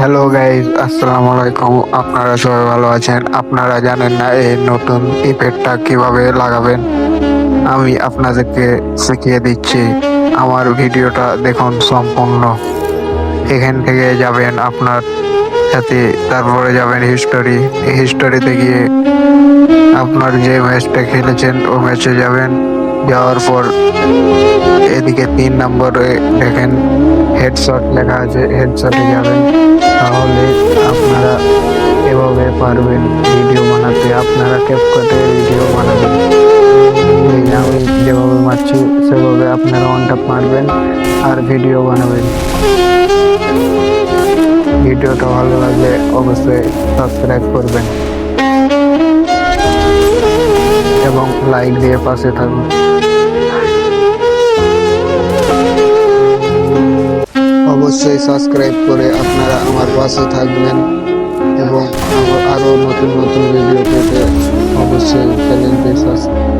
Hello guys আসসালামু আলাইকুম আপনারা সবাই ভালো আছেন? আপনারা জানেন না এই নতুন ইফেক্টটা কীভাবে লাগাবেন? আমি আপনাদেরকে শিখিয়ে দিচ্ছি। আমার ভিডিওটা দেখুন সম্পূর্ণ। এখান থেকে যাবেন আপনার সাথে, তারপরে যাবেন হিস্টোরি হিস্টোরিতে গিয়ে আপনার যে ম্যাচটা খেলেছেন, ও ম্যাচে যাবেন। যাওয়ার পর এদিকে তিন নম্বরে দেখেন। হেডশট লেখা আছে হেডশটে যাবেন। তাহলে আপনারা এভাবে পারবেন ভিডিও বানাতে। আপনারা ক্যাপকাটে ভিডিও বানাবেন। আমি যেভাবে মারছি, সেভাবে আপনারা অনটা মারবেন আর ভিডিও বানাবেন। ভিডিওটা ভালো লাগলে অবশ্যই সাবস্ক্রাইব করবেন। এবং লাইক দিয়ে পাশে থাকুন। অবশ্যই সাবস্ক্রাইব করে আপনারা আমার পাশে থাকবেন এবং আরও নতুন নতুন ভিডিও পেতে অবশ্যই চ্যানেলটি সাবস্ক্রাইব